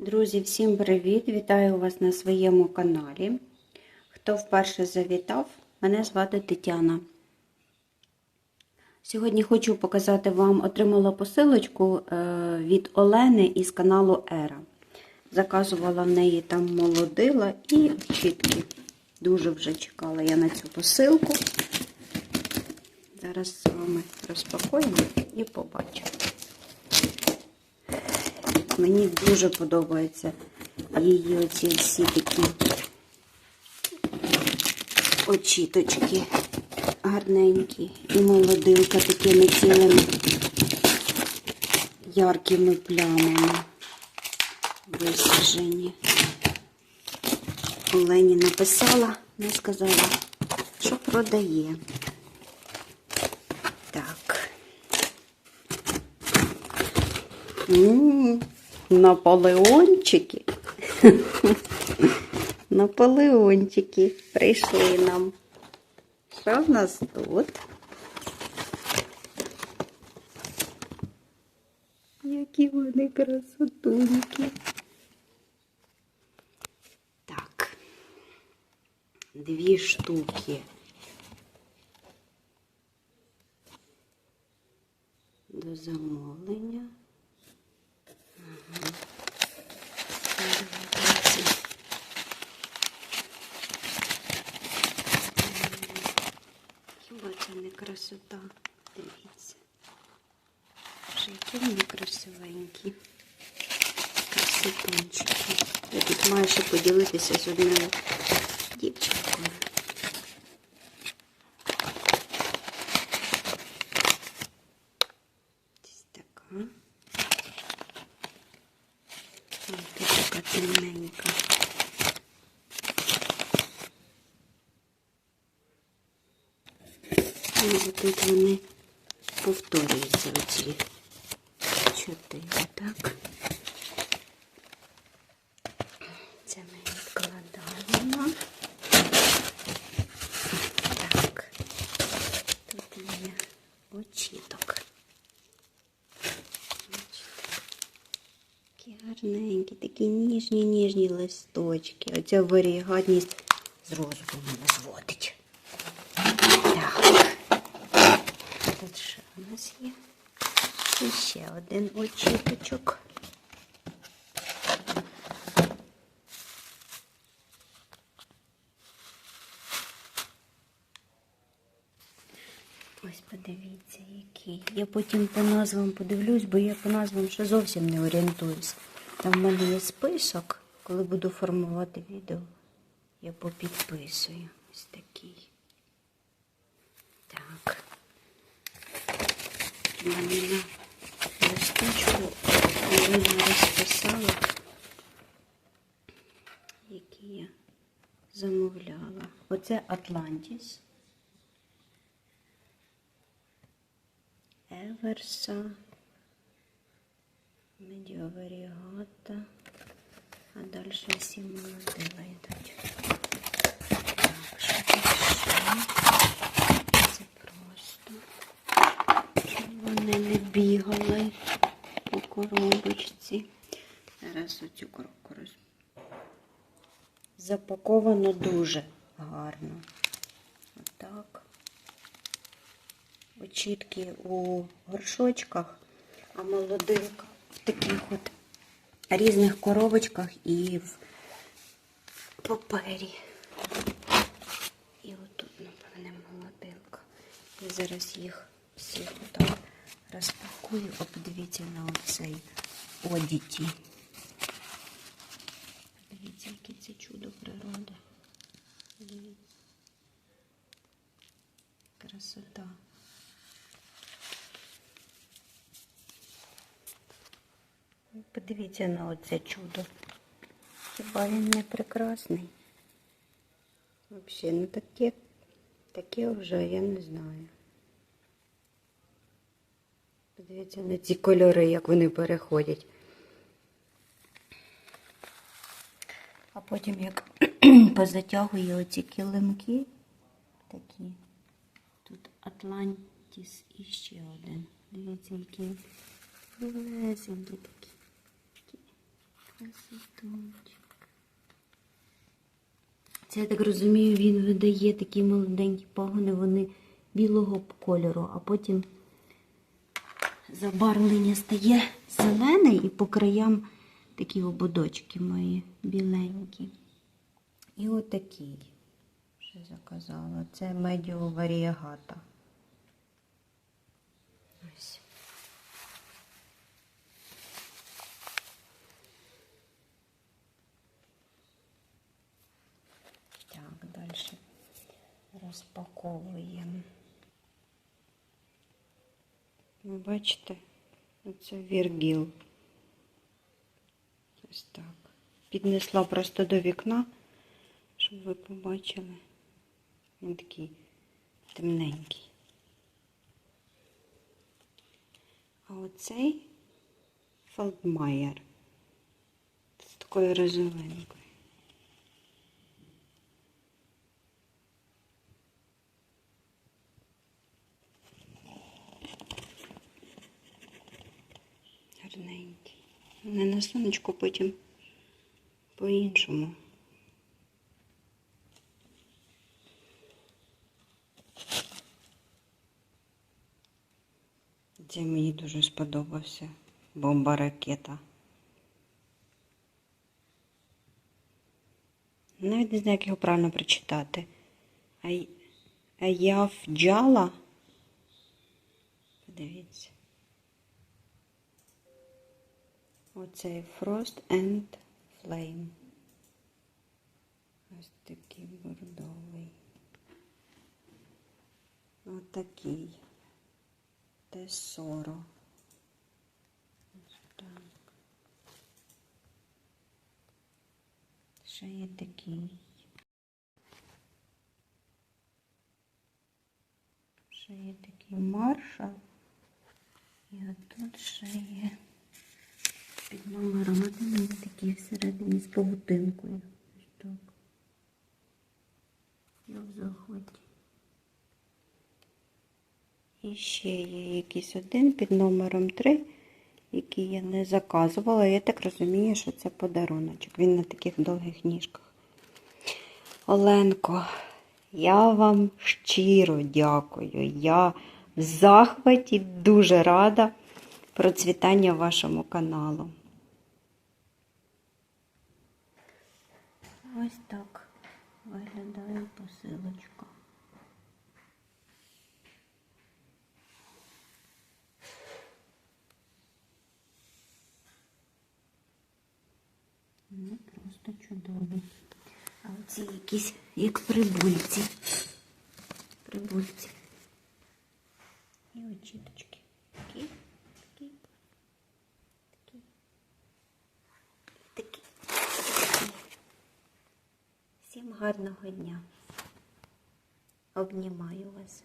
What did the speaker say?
Друзі, всім привіт! Вітаю вас на своєму каналі. Хто вперше завітав, мене звати Тетяна. Сьогодні хочу показати вам, отримала посилочку е, від Олени із каналу Ера. Заказувала в неї там молодила і чітки. Дуже вже чекала я на цю посилку. Зараз з вами розпакуємо і побачимо. Мені дуже подобаються її оці всі такі очіточки гарненькі. І молодилка такими цілими яркими плямами висаджені. Олені написала, не сказала, що продає. Так. М, Наполеончики. Наполеончики прийшли нам. Що в нас тут? Які вони красотунькі. Так. Дві штуки. До замовлення. Хіба це не красота? Дивіться. Вже які вони красивенькі. Красотончики. Я тут маю ще поділитися з одною дівчинкою. Ось така. Ось така темненька. І тут вони повторюються оці чотири, так? Це ми відкладаємо. Так. Тут є очіток. Такі гарненькі, такі ніжні, ніжні листочки. Оця варігатність з розуму не зводить. Так. Тут що у нас є? І ще один очіточок. Ось подивіться, який. Я потім по назвам подивлюсь, бо я по назвам ще зовсім не орієнтуюсь. Там в мене є список, коли буду формувати відео, я попідписую. Ось такий. Так. Мене листочку Ірина розписала, які я замовляла. Оце Атлантіс. Еверса, медіаверігата, а далі всі молодила йдуть. Так, що тут ще? Це просто, щоб вони не бігали по коробочці. Зараз оцю. Запаковано дуже гарно. Отак очітки у горшочках, а молодилка в таких от різних коробочках і в папері. І отут, напевне, молодилка. Я зараз їх всіх отак розпакую, а подивіться на оцей одіті. Це чудо природи. Красота. Подивіться на оце чудо. Хіба він не прекрасний? Взагалі, ну таке, таке вже я не знаю. Подивіться на ці кольори, як вони переходять. А потім як позатягую оці килимки такі. Тут Атлантіс і ще один. Дивіться, які білесенькі такі. Красотунчик. Це, я так розумію, він видає такі молоденькі пагони, вони білого кольору, а потім забарвлення стає зелене і по краям такі ободочки мої біленькі. І отакий. Що заказала? Це медіо варіагата. Ось. Так, далі розпаковуємо. Ви бачите, оце віргіл. Ось так. Піднесла просто до вікна, щоб ви побачили. Він такий темненький. А оцей Фелдмайер. З такою розовинкою. Не на сонечку потім по-іншому. Це мені дуже сподобався. Бомба ракета. Навіть не знаю, як його правильно прочитати. Ай... Аяфджала. Подивіться. Оцей Frost and Flame. Ось такий бордовий. Отакий. Тесоро. Ось так. Ще є такий. Ще є такий маршал. І отут ще є під номером один ось такий всередині з павутинкою. Так. Я в захваті. І ще є якийсь один під номером 3, який я не заказувала. Я так розумію, що це подаруночок. Він на таких довгих ніжках. Оленко, я вам щиро дякую. Я в захваті дуже рада процвітання вашому каналу. Ось так виглядає посилочка. Ну, просто чудові. А оці якісь як прибульці. Прибульці. І очіточки. Такі, такі, такі, такі. Всім гарного дня. Обнімаю вас.